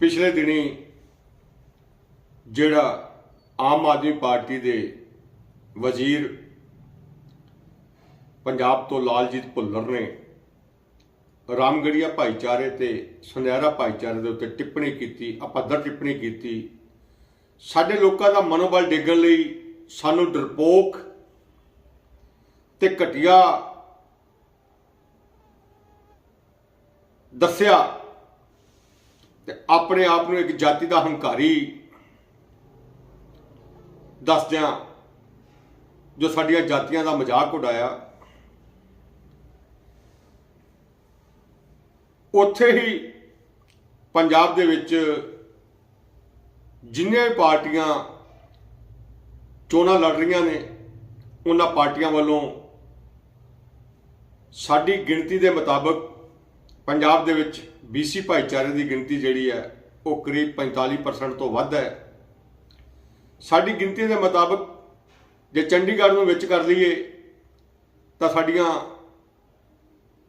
ਪਿਛਲੇ ਦਿਨੀ ਜਿਹੜਾ ਆਮ ਆਦਮੀ ਪਾਰਟੀ ਦੇ ਵਜ਼ੀਰ ਪੰਜਾਬ ਤੋਂ ਲਾਲਜੀਤ ਭੁੱਲਰ ਨੇ ਰਾਮਗੜੀਆ ਭਾਈਚਾਰੇ ਤੇ ਸੁਨਹਿਰਾ ਭਾਈਚਾਰੇ ਦੇ ਉੱਤੇ ਟਿੱਪਣੀ ਕੀਤੀ, ਅਪੱਧਰ ਟਿੱਪਣੀ ਕੀਤੀ। ਸਾਡੇ ਲੋਕਾਂ ਦਾ ਮਨੋਬਲ ਡਿੱਗਣ ਲਈ ਸਾਨੂੰ ਡਰਪੋਕ ਤੇ ਘਟੀਆ ਦੱਸਿਆ ਤੇ ਆਪਣੇ ਆਪ ਨੂੰ ਇੱਕ ਜਾਤੀ ਦਾ ਹੰਕਾਰੀ ਦੱਸਦਿਆਂ ਜੋ ਸਾਡੀਆਂ ਜਾਤੀਆਂ ਦਾ ਮਜ਼ਾਕ ਉਡਾਇਆ, ਉੱਥੇ ਹੀ ਪੰਜਾਬ ਦੇ ਵਿੱਚ ਜਿੰਨੀਆਂ ਵੀ ਪਾਰਟੀਆਂ ਚੋਣਾਂ ਲੜ ਰਹੀਆਂ ਨੇ, ਉਹਨਾਂ ਪਾਰਟੀਆਂ ਵੱਲੋਂ ਸਾਡੀ ਗਿਣਤੀ ਦੇ ਮੁਤਾਬਕ ਪੰਜਾਬ ਦੇ ਵਿੱਚ BC ਭਾਈਚਾਰੇ ਦੀ ਗਿਣਤੀ ਜਿਹੜੀ ਹੈ, ਉਹ ਕਰੀਬ 45% ਤੋਂ ਵੱਧ ਹੈ। ਸਾਡੀ ਗਿਣਤੀ ਦੇ ਮੁਤਾਬਕ ਜੇ ਚੰਡੀਗੜ੍ਹ ਨੂੰ ਵਿੱਚ ਕਰ ਲਈਏ, ਤਾਂ ਸਾਡੀਆਂ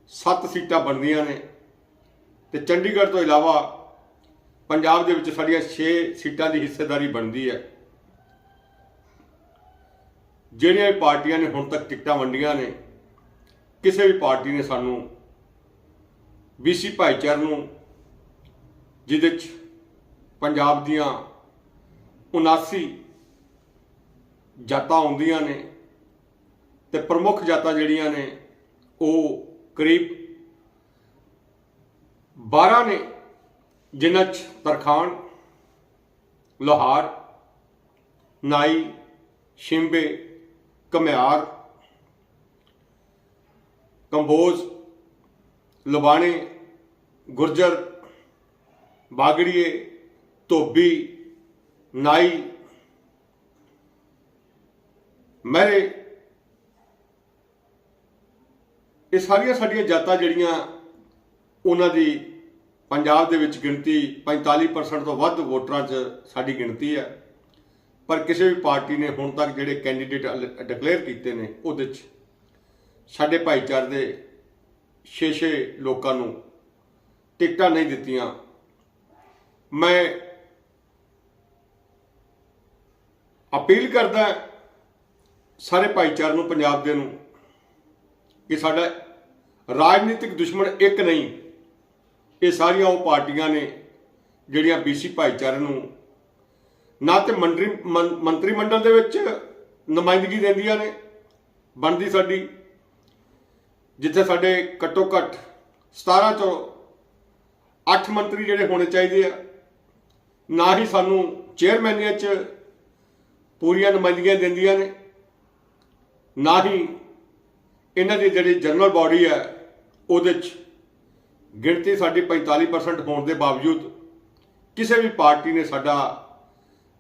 7 ਸੀਟਾਂ ਬਣਦੀਆਂ ਨੇ। ਤੇ ਚੰਡੀਗੜ੍ਹ ਤੋਂ ਇਲਾਵਾ ਪੰਜਾਬ ਦੇ ਵਿੱਚ ਸਾਡੀਆਂ 6 ਸੀਟਾਂ ਦੀ ਹਿੱਸੇਦਾਰੀ ਬਣਦੀ ਹੈ। ਜਿਹੜੀਆਂ ਵੀ ਪਾਰਟੀਆਂ ਨੇ ਹੁਣ ਤੱਕ ਟਿਕਟਾਂ ਵੰਡੀਆਂ ਨੇ, ਕਿਸੇ ਵੀ ਪਾਰਟੀ ਨੇ ਸਾਨੂੰ BC ਭਾਈਚਾਰੇ ਨੂੰ ਜਿਹਦੇ ਚ ਪੰਜਾਬ ਦੀਆਂ 79 ਜਾਤਾਂ ਆਉਂਦੀਆਂ ਨੇ ਤੇ ਪ੍ਰਮੁੱਖ ਜਾਤਾਂ ਜਿਹੜੀਆਂ ਨੇ, ਉਹ ਕਰੀਬ 12 ਨੇ ਜਿਨ੍ਹਾਂ ਚ ਤਰਖਾਣ, ਲੋਹਾਰ, ਨਾਈ, ਸ਼ਿੰਬੇ ਕਮਿਆਰ ਕੰਬੋਜ ਲੁਬਾਣੇ, ਗੁਰਜਰ, ਬਾਗੜੀਏ, ਧੋਬੀ, ਨਾਈ, ਮਹਿਰੇ, ਇਹ ਸਾਰੀਆਂ ਸਾਡੀਆਂ ਜਾਤਾਂ ਜਿਹੜੀਆਂ ਉਹਨਾਂ ਦੀ ਪੰਜਾਬ ਦੇ ਵਿੱਚ ਗਿਣਤੀ 45% ਤੋਂ ਵੱਧ ਵੋਟਰਾਂ 'ਚ ਸਾਡੀ ਗਿਣਤੀ ਹੈ। ਪਰ ਕਿਸੇ ਵੀ ਪਾਰਟੀ ਨੇ ਹੁਣ ਤੱਕ ਜਿਹੜੇ ਕੈਂਡੀਡੇਟ ਡਿਕਲੇਅਰ ਕੀਤੇ ਨੇ, ਉਹਦੇ 'ਚ ਸਾਡੇ ਭਾਈਚਾਰੇ ਦੇ 6-6 ਲੋਕਾਂ ਨੂੰ ਟਿਕਟਾਂ ਨਹੀਂ ਦਿੱਤੀਆਂ। ਮੈਂ ਅਪੀਲ ਕਰਦਾ ਸਾਰੇ ਭਾਈਚਾਰੇ ਨੂੰ, ਪੰਜਾਬ ਦੇ ਨੂੰ, ਕਿ ਸਾਡਾ ਰਾਜਨੀਤਿਕ ਦੁਸ਼ਮਣ ਇੱਕ ਨਹੀਂ, ਇਹ ਸਾਰੀਆਂ ਉਹ ਪਾਰਟੀਆਂ ਨੇ ਜਿਹੜੀਆਂ BC ਭਾਈਚਾਰੇ ਨੂੰ ਨਾ ਤੇ ਮੰਤਰੀ ਮੰ- ਮੰਤਰੀ ਮੰਡਲ ਦੇ ਵਿੱਚ ਨੁਮਾਇੰਦਗੀ ਦਿੰਦੀਆਂ ਨੇ, ਬਣਦੀ ਸਾਡੀ ਜਿੱਥੇ ਸਾਡੇ ਘੱਟੋ ਘੱਟ 17 ਚੋਂ 8 ਮੰਤਰੀ ਜਿਹੜੇ ਹੋਣੇ ਚਾਹੀਦੇ ਆ, ਨਾ ਹੀ ਸਾਨੂੰ ਚੇਅਰਮੈਨੀਆਂ 'ਚ ਪੂਰੀਆਂ ਨੁਮਾਇੰਦਗੀਆਂ ਦਿੰਦੀਆਂ ਨੇ, ਨਾ ਹੀ ਇਹਨਾਂ ਦੀ ਜਿਹੜੀ ਜਨਰਲ ਬਾਡੀ ਹੈ ਉਹਦੇ 'ਚ ਗਿਣਤੀ ਸਾਡੀ 45% ਹੋਣ ਦੇ ਬਾਵਜੂਦ ਕਿਸੇ ਵੀ ਪਾਰਟੀ ਨੇ ਸਾਡਾ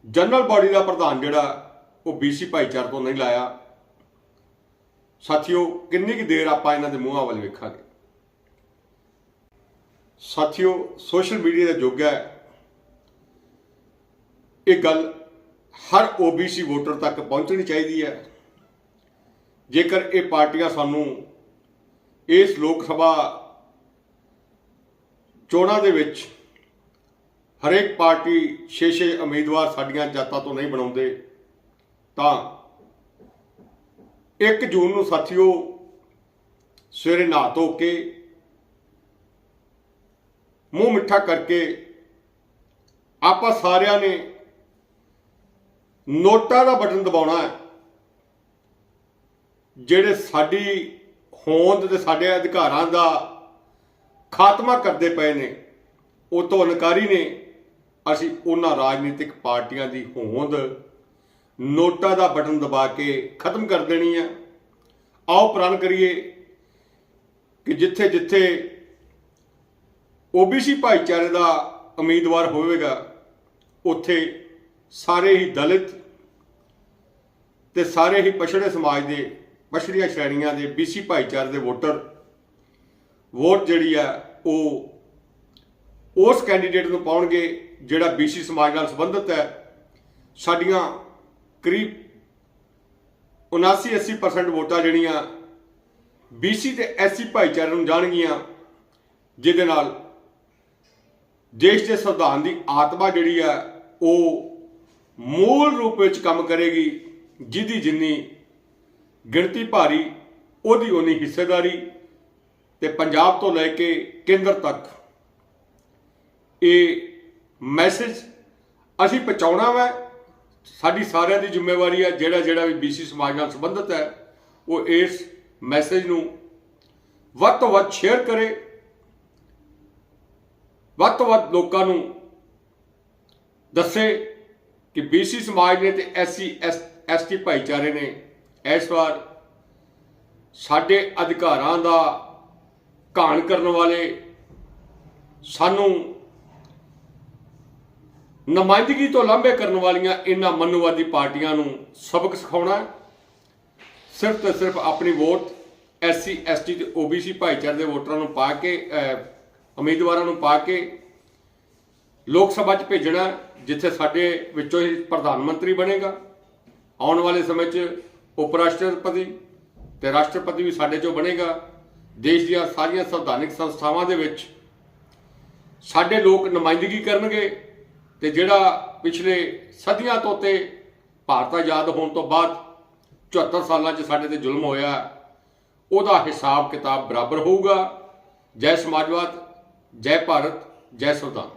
ਜਨਰਲ ਬਾਡੀ ਦਾ ਪ੍ਰਧਾਨ ਜਿਹੜਾ, ਉਹ BC ਭਾਈਚਾਰੇ ਤੋਂ ਨਹੀਂ ਲਾਇਆ। ਸਾਥੀਓ, ਕਿੰਨੀ ਕੁ ਦੇਰ ਆਪਾਂ ਇਹਨਾਂ ਦੇ ਮੂੰਹਾਂ ਵੱਲ ਵੇਖਾਂਗੇ? ਸਾਥੀਓ, ਸੋਸ਼ਲ ਮੀਡੀਆ ਦਾ ਯੁੱਗ ਹੈ। ਇਹ ਗੱਲ ਹਰ OBC ਵੋਟਰ ਤੱਕ ਪਹੁੰਚਣੀ ਚਾਹੀਦੀ ਹੈ। ਜੇਕਰ ਇਹ ਪਾਰਟੀਆਂ ਸਾਨੂੰ ਇਸ ਲੋਕ ਸਭਾ ਚੋਣਾਂ ਦੇ ਵਿੱਚ ਹਰੇਕ ਪਾਰਟੀ 6-6 ਉਮੀਦਵਾਰ ਸਾਡੀਆਂ ਜਾਤਾਂ ਤੋਂ ਨਹੀਂ ਬਣਾਉਂਦੇ, ਤਾਂ 1 ਜੂਨ ਨੂੰ ਸਾਥੀਓ, ਸਵੇਰੇ ਨਹਾ ਧੋ ਕੇ, ਮੂੰਹ ਮਿੱਠਾ ਕਰਕੇ ਆਪਾਂ ਸਾਰਿਆਂ ਨੇ ਨੋਟਾਂ ਦਾ ਬਟਨ ਦਬਾਉਣਾ ਹੈ। ਜਿਹੜੇ ਸਾਡੀ ਹੋਂਦ ਤੇ ਸਾਡੇ ਅਧਿਕਾਰਾਂ ਦਾ ਖਾਤਮਾ ਕਰਦੇ ਪਏ ਨੇ, ਉਹ ਤੋਂ ਇਨਕਾਰੀ ਨੇ। ਅਸੀਂ ਉਹਨਾਂ ਰਾਜਨੀਤਿਕ ਪਾਰਟੀਆਂ ਦੀ ਹੋਂਦ ਨੋਟਾਂ ਦਾ ਬਟਨ ਦਬਾ ਕੇ ਖਤਮ ਕਰ ਦੇਣੀ ਹੈ। ਆਓ ਪ੍ਰਣ ਕਰੀਏ ਕਿ ਜਿੱਥੇ ਜਿੱਥੇ OBC ਭਾਈਚਾਰੇ ਦਾ ਉਮੀਦਵਾਰ ਹੋਵੇਗਾ, ਉੱਥੇ ਸਾਰੇ ਹੀ ਦਲਿਤ ਤੇ ਸਾਰੇ ਹੀ ਪਛੜੇ ਸਮਾਜ ਦੇ ਪਛੜੀਆਂ ਸ਼੍ਰੇਣੀਆਂ ਦੇ BC ਭਾਈਚਾਰੇ ਦੇ ਵੋਟਰ, ਵੋਟ ਜਿਹੜੀ ਆ ਉਹ ਉਸ ਕੈਂਡੀਡੇਟ ਨੂੰ ਪਾਉਣਗੇ ਜਿਹੜਾ BC ਸਮਾਜ ਨਾਲ ਸੰਬੰਧਿਤ ਹੈ। ਸਾਡੀਆਂ ਕਰੀਬ 79-80% ਵੋਟਾਂ ਜਿਹੜੀਆਂ BC ਤੇ SC ਭਾਈਚਾਰੇ ਨੂੰ ਜਾਣਗੀਆਂ, ਜਿਹਦੇ ਨਾਲ ਦੇਸ਼ ਦੇ ਸੰਵਿਧਾਨ ਦੀ ਆਤਮਾ ਜਿਹੜੀ ਆ, ਉਹ ਮੂਲ ਰੂਪ ਵਿੱਚ ਕੰਮ ਕਰੇਗੀ, ਜਿਹਦੀ ਜਿੰਨੀ ਗਿਣਤੀ ਭਾਰੀ, ਉਹਦੀ ਉਨੀ ਹਿੱਸੇਦਾਰੀ ਤੇ ਪੰਜਾਬ ਤੋਂ ਲੈ ਕੇ ਕੇਂਦਰ ਤੱਕ ਇਹ ਮੈਸੇਜ ਅਸੀਂ ਪਹੁੰਚਾਉਣਾ ਵਾ। ਸਾਡੀ ਸਾਰਿਆਂ ਦੀ ਜ਼ਿੰਮੇਵਾਰੀ ਹੈ, ਜਿਹੜਾ ਜਿਹੜਾ ਵੀ ਬੀਸੀ ਸਮਾਜ ਨਾਲ ਸੰਬੰਧਿਤ ਹੈ, ਉਹ ਇਸ ਮੈਸੇਜ ਨੂੰ ਵੱਧ ਤੋਂ ਵੱਧ ਸ਼ੇਅਰ ਕਰੇ, ਵੱਧ ਤੋਂ ਵੱਧ ਲੋਕਾਂ ਨੂੰ ਦੱਸੇ ਕਿ ਬੀਸੀ ਸਮਾਜ ਨੇ ਤੇ ਐਸਸੀ ਐਸਟੀ ਭਾਈਚਾਰੇ ਨੇ ਇਸ ਵਾਰ ਸਾਡੇ ਅਧਿਕਾਰਾਂ ਦਾ ਘਾਣ ਕਰਨ ਵਾਲੇ ਸਾਨੂੰ ਨੁਮਾਇੰਦਗੀ ਤੋਂ ਲਾਂਭੇ ਕਰਨ ਵਾਲੀਆਂ ਇਹਨਾਂ ਮਨੂਵਾਦੀ ਪਾਰਟੀਆਂ ਨੂੰ ਸਬਕ ਸਿਖਾਉਣਾ ਸਿਰਫ ਤੇ ਸਿਰਫ ਆਪਣੀ ਵੋਟ, ਐਸਸੀ, ਐਸਟੀ ਤੇ ਓਬੀਸੀ ਭਾਈਚਾਰੇ ਦੇ ਵੋਟਰਾਂ ਨੂੰ ਪਾ ਕੇ ਉਮੀਦਵਾਰਾਂ ਨੂੰ ਪਾ ਕੇ ਲੋਕ ਸਭਾ 'ਚ ਭੇਜਣਾ ਜਿੱਥੇ ਸਾਡੇ ਵਿੱਚੋਂ ਹੀ ਪ੍ਰਧਾਨ ਮੰਤਰੀ ਬਣੇਗਾ। ਆਉਣ ਵਾਲੇ ਸਮੇਂ 'ਚ ਉਪ ਰਾਸ਼ਟਰਪਤੀ ਤੇ ਰਾਸ਼ਟਰਪਤੀ ਵੀ ਸਾਡੇ 'ਚੋਂ ਬਣੇਗਾ। ਦੇਸ਼ ਦੀਆਂ ਸਾਰੀਆਂ ਸੰਵਿਧਾਨਿਕ ਸੰਸਥਾਵਾਂ ਦੇ ਵਿੱਚ ਸਾਡੇ ਲੋਕ ਨੁਮਾਇੰਦਗੀ ਕਰਨਗੇ। ਤੇ ਜਿਹੜਾ ਪਿਛਲੇ ਸਦੀਆਂ ਤੋਂ ਤੇ ਭਾਰਤ ਆਜ਼ਾਦ ਹੋਣ ਤੋਂ ਬਾਅਦ 74 ਸਾਲਾਂ 'ਚ ਸਾਡੇ ਤੇ ਜ਼ੁਲਮ ਹੋਇਆ, ਉਹਦਾ ਹਿਸਾਬ ਕਿਤਾਬ ਬਰਾਬਰ ਹੋਊਗਾ। ਜੈ ਸਮਾਜਵਾਦ, ਜੈ ਭਾਰਤ, ਜੈ ਸੰਵਿਧਾਨ